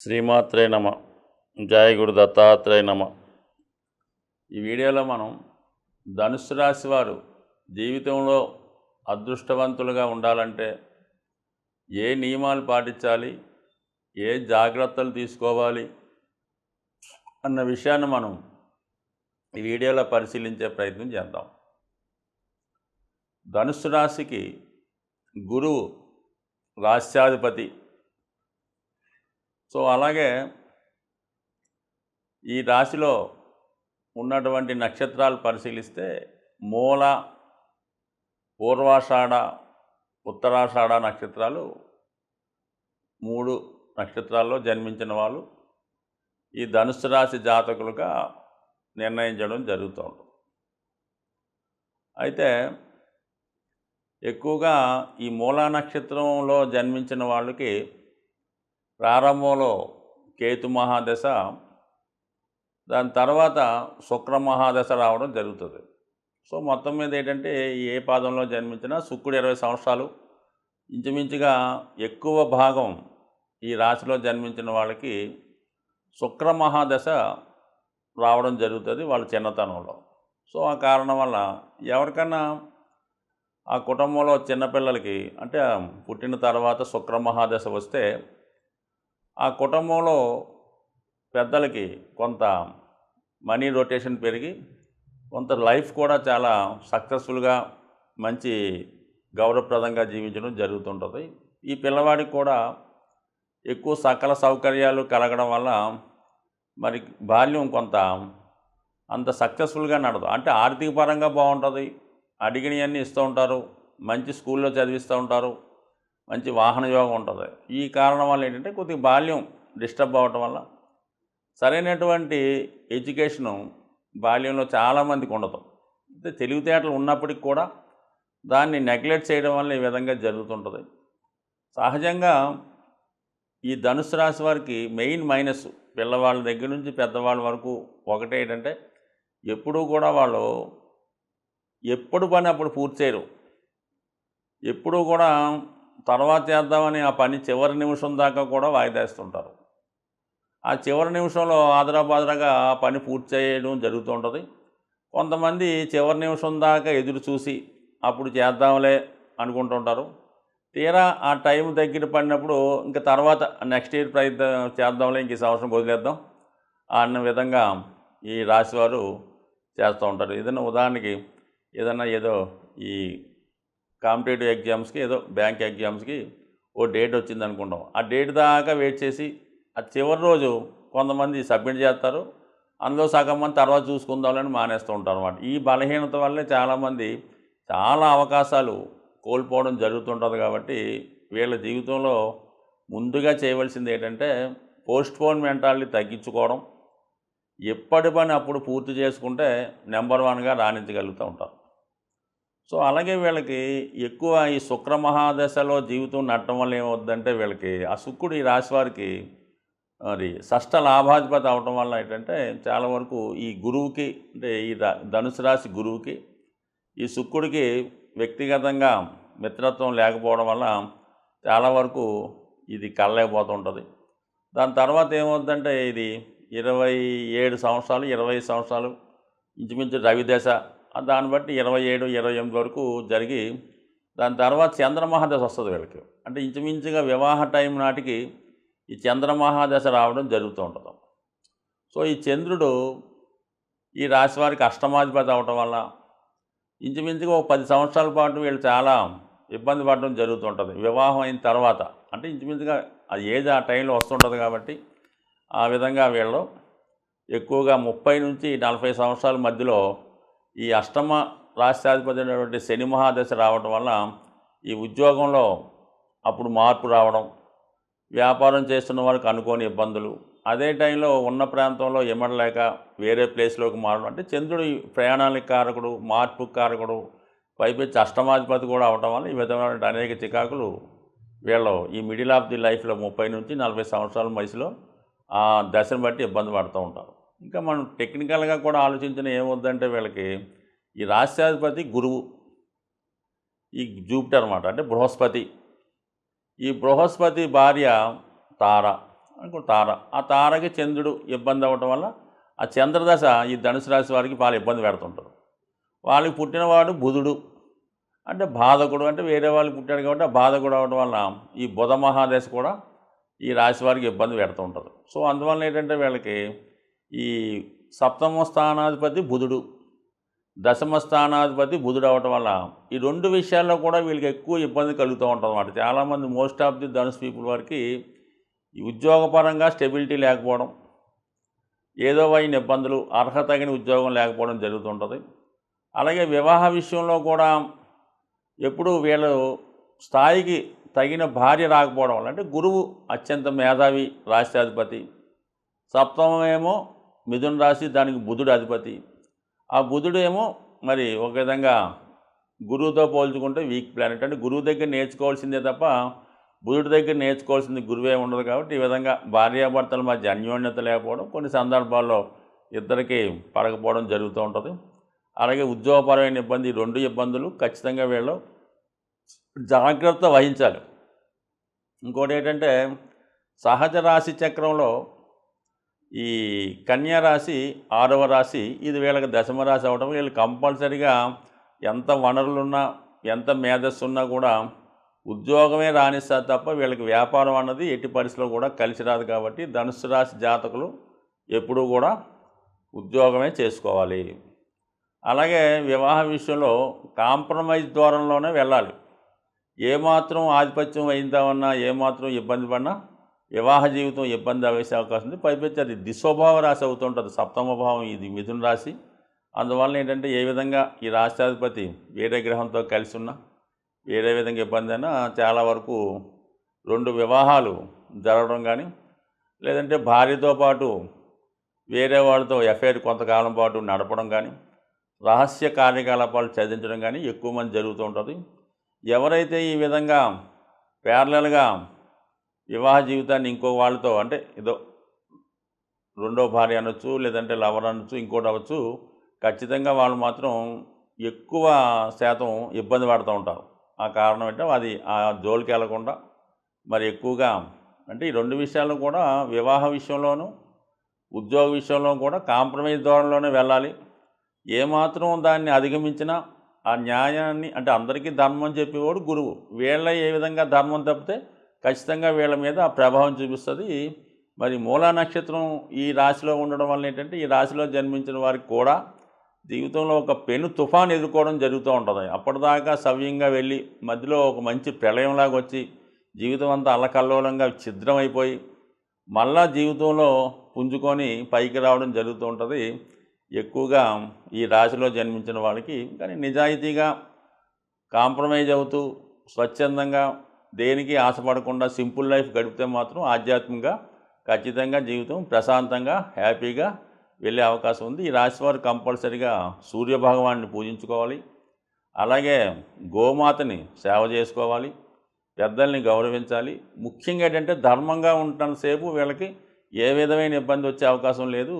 శ్రీమాత్రే నమ. జయ గురు దత్తాత్రేయ నమ. ఈ వీడియోలో మనం ధనుసు రాశి వారు జీవితంలో అదృష్టవంతులుగా ఉండాలంటే ఏ నియమాలు పాటించాలి? ఏ జాగ్రత్తలు తీసుకోవాలి? అన్న విషయాన్ని మనం ఈ వీడియోలో పరిశీలించే ప్రయత్నం చేద్దాం. ధనుసు రాశికి గురువు రాశ్యాధిపతి సో అలాగే ఈ రాశిలో ఉన్నటువంటి నక్షత్రాలు పరిశీలిస్తే మూల పూర్వాషాఢ ఉత్తరాషాఢ నక్షత్రాలు మూడు నక్షత్రాల్లో జన్మించిన వాళ్ళు. ఈ ధనుసు రాశి జాతకులుగా నిర్ణయించడం జరుగుతుంది. అయితే ఎక్కువగా ఈ మూలా నక్షత్రంలో జన్మించిన వాళ్ళకి ప్రారంభంలో కేతు మహాదశ దాని తర్వాత శుక్ర మహాదశ రావడం జరుగుతుంది. సో మొత్తం మీద ఏంటంటే ఏ పాదంలో జన్మించినా శుక్రుడు ఇరవై సంవత్సరాలు. ఇంచుమించుగా ఎక్కువ భాగం ఈ రాశిలో జన్మించిన వాళ్ళకి శుక్ర మహాదశ రావడం జరుగుతుంది వాళ్ళ చిన్నతనంలో. సో ఆ కారణం వల్ల ఎవరికన్నా ఆ కుటుంబంలో చిన్నపిల్లలకి అంటే పుట్టిన తర్వాత శుక్ర మహాదశ వస్తే ఆ కుటుంబంలో పెద్దలకి కొంత మనీ రొటేషన్ పెరిగి కొంత లైఫ్ కూడా చాలా సక్సెస్ఫుల్గా మంచి గౌరవప్రదంగా జీవించడం జరుగుతుంటుంది. ఈ పిల్లవాడికి కూడా ఎక్కువ సకల సౌకర్యాలు కలగడం వల్ల మరి బాల్యం కొంత అంత సక్సెస్ఫుల్గా నడదు. అంటే ఆర్థిక పరంగా బాగుంటుంది. అడిగినవన్నీ ఇస్తూ ఉంటారు. మంచి స్కూల్లో చదివిస్తూ ఉంటారు. మంచి వాహన యోగం ఉంటుంది. ఈ కారణం వల్ల ఏంటంటే కొద్దిగా బాల్యం డిస్టర్బ్ అవ్వటం వల్ల సరైనటువంటి ఎడ్యుకేషను బాల్యంలో చాలామందికి ఉండదు. అంటే తెలివితేటలు ఉన్నప్పటికి కూడా దాన్ని నెగ్లెక్ట్ చేయడం వల్ల ఈ విధంగా జరుగుతుంటుంది. సహజంగా ఈ ధనుసు రాశి వారికి మెయిన్ మైనస్ పిల్లవాళ్ళ దగ్గర నుంచి పెద్దవాళ్ళ వరకు ఒకటే ఏంటంటే ఎప్పుడూ కూడా వాళ్ళు ఎప్పుడు పని అప్పుడు పూర్తి చేయరు. ఎప్పుడూ కూడా తర్వాత చేద్దామని ఆ పని చివరి నిమిషం దాకా కూడా వాయిదేస్తుంటారు. ఆ చివరి నిమిషంలో ఆదరాబాదరాగా ఆ పని పూర్తి చేయడం జరుగుతూ ఉంటుంది. కొంతమంది చివరి నిమిషం దాకా ఎదురు చూసి అప్పుడు చేద్దాంలే అనుకుంటుంటారు. తీరా ఆ టైం దగ్గర పడినప్పుడు ఇంకా తర్వాత నెక్స్ట్ ఇయర్ ప్రయత్నం చేద్దాంలే ఇంక ఈ సంవత్సరం వదిలేద్దాం అన్న విధంగా ఈ రాశివారు చేస్తూ ఉంటారు. ఏదైనా ఉదాహరణకి ఏదైనా ఏదో ఈ కాంపిటేటివ్ ఎగ్జామ్స్కి ఏదో బ్యాంక్ ఎగ్జామ్స్కి ఓ డేట్ వచ్చింది అనుకుంటాం. ఆ డేట్ దాకా వెయిట్ చేసి ఆ చివరి రోజు కొంతమంది సబ్మిట్ చేస్తారు. అందులో సగం మంది తర్వాత చూసుకుందామని మానేస్తూ ఉంటారు అనమాట ఈ బలహీనత వల్లే చాలామంది చాలా అవకాశాలు కోల్పోవడం జరుగుతుంటుంది కాబట్టి వీళ్ళ జీవితంలో ముందుగా చేయవలసింది ఏంటంటే పోస్ట్పోన్ మెంటాలిటీ తగ్గించుకోవడం. ఎప్పటి పని అప్పుడు పూర్తి చేసుకుంటే నెంబర్ వన్గా రాణించగలుగుతూ ఉంటారు. సో అలాగే వీళ్ళకి ఎక్కువ ఈ శుక్ర మహాదశలో జీవితం నడటం వల్ల ఏమవుద్దంటే వీళ్ళకి ఆ శుక్రుడు ఈ రాశి వారికి మరి షష్ట లాభాధిపతి అవటం వల్ల ఏంటంటే చాలా వరకు ఈ గురువుకి అంటే ఈ ధనుసు రాశి గురువుకి ఈ శుక్రుడికి వ్యక్తిగతంగా మిత్రత్వం లేకపోవడం వల్ల చాలా వరకు ఇది కలలేకపోతుంటుంది దాని తర్వాత ఏమవుతుందంటే ఇది ఇరవై ఏడు సంవత్సరాలు ఇరవై సంవత్సరాలు ఇంచుమించు రవిదశ దాన్ని బట్టి ఇరవై ఏడు ఇరవై ఎనిమిది వరకు జరిగి దాని తర్వాత చంద్రమహాదశ వస్తుంది వీళ్ళకి. అంటే ఇంచుమించుగా వివాహ టైం నాటికి ఈ చంద్రమహాదశ రావడం జరుగుతూ ఉంటుంది. సో ఈ చంద్రుడు ఈ రాశి వారికి అష్టమాధిపతి అవటం వల్ల ఇంచుమించుగా ఒక పది సంవత్సరాల పాటు వీళ్ళు చాలా ఇబ్బంది పడడం జరుగుతుంటుంది వివాహం అయిన తర్వాత అంటే ఇంచుమించుగా ఆ ఏజ్ ఆ టైంలో వస్తుంటుంది కాబట్టి ఆ విధంగా వీళ్ళు ఎక్కువగా ముప్పై నుంచి నలభై సంవత్సరాల మధ్యలో ఈ అష్టమ రాష్ట్రాధిపతి అయినటువంటి శని మహాదశ రావడం వల్ల ఈ ఉద్యోగంలో అప్పుడు మార్పు రావడం వ్యాపారం చేస్తున్న వారికి అనుకోని ఇబ్బందులు అదే టైంలో ఉన్న ప్రాంతంలో ఇమ్మడలేక వేరే ప్లేస్లోకి మారడం అంటే చంద్రుడు ప్రయాణానికి కారకుడు మార్పు కారకుడు పైపెచ్చి అష్టమాధిపతి కూడా అవడం వల్ల ఈ విధమైన అనేక చికాకులు వీళ్ళు ఈ మిడిల్ ఆఫ్ ది లైఫ్లో ముప్పై నుంచి నలభై సంవత్సరాల వయసులో ఆ దశను బట్టి ఇబ్బంది పడుతూ ఉంటారు. ఇంకా మనం టెక్నికల్గా కూడా ఆలోచించిన ఏమవుద్దంటే వీళ్ళకి ఈ రాష్ట్రాధిపతి గురువు ఈ జూపిటర్ అనమాట అంటే బృహస్పతి. ఈ బృహస్పతి భార్య తార అనుకో తార. ఆ తారకి చంద్రుడు ఇబ్బంది అవ్వటం వల్ల ఆ చంద్రదశ ఈ ధనుసు రాశి వారికి వాళ్ళు ఇబ్బంది పెడుతుంటారు. వాళ్ళకి పుట్టినవాడు బుధుడు అంటే బాధకుడు అంటే వేరే వాళ్ళు పుట్టాడు కాబట్టి ఆ బాధకుడు అవడం వల్ల ఈ బుధ మహాదశ కూడా ఈ రాశి వారికి ఇబ్బంది పెడుతూ ఉంటుంది. సో అందువల్ల ఏంటంటే వీళ్ళకి ఈ సప్తమ స్థానాధిపతి బుధుడు దశమ స్థానాధిపతి బుధుడు అవటం వల్ల ఈ రెండు విషయాల్లో కూడా వీళ్ళకి ఎక్కువ ఇబ్బంది కలుగుతూ ఉంటుంది అన్నమాట. చాలామంది మోస్ట్ ఆఫ్ ది ధనుసు పీపుల్ వారికి ఈ ఉద్యోగపరంగా స్టెబిలిటీ లేకపోవడం ఏదో అయిన ఇబ్బందులు అర్హత తగిన ఉద్యోగం లేకపోవడం జరుగుతుంటుంది అలాగే వివాహ విషయంలో కూడా ఎప్పుడు వీళ్ళు స్థాయికి తగిన భార్య రాకపోవడం వల్ల అంటే గురువు అత్యంత మేధావి రాష్ట్రాధిపతి. సప్తమేమో మిథున రాశి దానికి బుధుడు అధిపతి. ఆ బుధుడు ఏమో మరి ఒక విధంగా గురువుతో పోల్చుకుంటే వీక్ ప్లానెట్. అంటే గురువు దగ్గర నేర్చుకోవాల్సిందే తప్ప బుధుడి దగ్గర నేర్చుకోవాల్సింది గురువే ఉండదు కాబట్టి ఈ విధంగా భార్యాభర్తల మధ్య అన్యోన్యత లేకపోవడం కొన్ని సందర్భాల్లో ఇద్దరికి పడకపోవడం జరుగుతూ ఉంటుంది. అలాగే ఉద్యోగపరమైన ఇబ్బంది రెండు ఇబ్బందులు ఖచ్చితంగా వీళ్ళు జాగ్రత్త వహించాలి. ఇంకోటి ఏంటంటే సహజ రాశి చక్రంలో ఈ కన్యా రాశి ఆరవ రాశి ఇది వీళ్ళకి దశమ రాశి అవడం వీళ్ళు కంపల్సరిగా ఎంత వనరులున్నా ఎంత మేధస్సు ఉన్నా కూడా ఉద్యోగమే రాణిస్తారు తప్ప వీళ్ళకి వ్యాపారం అన్నది ఎట్టి పరిస్థితిలో కూడా కలిసి రాదు కాబట్టి ధనుసు రాశి జాతకులు ఎప్పుడూ కూడా ఉద్యోగమే చేసుకోవాలి. అలాగే వివాహ విషయంలో కాంప్రమైజ్ ద్వారంలోనే వెళ్ళాలి. ఏమాత్రం ఆధిపత్యం అయిందామన్నా ఏమాత్రం ఇబ్బంది పడినా వివాహ జీవితం ఇబ్బంది అవేసే అవకాశం ఉంది. పైపెచ్చి అది దిశోభావ రాశి అవుతుంటుంది. సప్తమ భావం ఇది మిథున రాశి. అందువల్ల ఏంటంటే ఏ విధంగా ఈ రాష్ట్రాధిపతి వేరే గ్రహంతో కలిసి ఉన్నా వేరే విధంగా ఇబ్బంది అయినా చాలా వరకు రెండు వివాహాలు జరగడం కానీ లేదంటే భార్యతో పాటు వేరే వాళ్ళతో ఎఫ్ఐఆర్ కొంతకాలం పాటు నడపడం కానీ రహస్య కార్యకలాపాలు చదివించడం కానీ ఎక్కువ మంది జరుగుతూ ఉంటుంది. ఎవరైతే ఈ విధంగా ప్యారలల్గా వివాహ జీవితాన్ని ఇంకో వాళ్ళతో అంటే ఏదో రెండో భార్య అనొచ్చు లేదంటే లవర్ అనొచ్చు ఇంకోటి అవ్వచ్చు. ఖచ్చితంగా వాళ్ళు మాత్రం ఎక్కువ శాతం ఇబ్బంది పడుతూ ఉంటారు. ఆ కారణం ఏంటో అది ఆ జోలికి వెళ్ళకుండా మరి ఎక్కువగా అంటే ఈ రెండు విషయాల్లో కూడా వివాహ విషయంలోనూ ఉద్యోగ విషయంలో కూడా కాంప్రమైజ్ ధోరణిలోనే వెళ్ళాలి. ఏమాత్రం దాన్ని అధిగమించినా ఆ న్యాయాన్ని అంటే అందరికీ ధర్మం చెప్పేవాడు గురువు. వీళ్ళ ఏ విధంగా ధర్మం తప్పితే ఖచ్చితంగా వీళ్ళ మీద ప్రభావం చూపిస్తుంది. మరి మూలా నక్షత్రం ఈ రాశిలో ఉండడం వల్ల ఏంటంటే ఈ రాశిలో జన్మించిన వారికి కూడా జీవితంలో ఒక పెను తుఫాన్ ఎదుర్కోవడం జరుగుతూ ఉంటుంది. అప్పటిదాకా సవ్యంగా వెళ్ళి మధ్యలో ఒక మంచి ప్రళయంలాగా వచ్చి జీవితం అంతా అల్లకల్లోలంగా ఛిద్రమైపోయి మళ్ళా జీవితంలో పుంజుకొని పైకి రావడం జరుగుతూ ఉంటుంది. ఎక్కువగా ఈ రాశిలో జన్మించిన వాళ్ళకి కానీ నిజాయితీగా కాంప్రమైజ్ అవుతూ స్వచ్ఛందంగా దేనికి ఆశపడకుండా సింపుల్ లైఫ్ గడిపితే మాత్రం ఆధ్యాత్మికంగా ఖచ్చితంగా జీవితం ప్రశాంతంగా హ్యాపీగా వెళ్ళే అవకాశం ఉంది. ఈ రాశివారు కంపల్సరిగా సూర్యభగవాన్ని పూజించుకోవాలి. అలాగే గోమాతని సేవ చేసుకోవాలి. పెద్దల్ని గౌరవించాలి. ముఖ్యంగా ఏంటంటే ధర్మంగా ఉంటున్నంతసేపు వీళ్ళకి ఏ విధమైన ఇబ్బంది వచ్చే అవకాశం లేదు.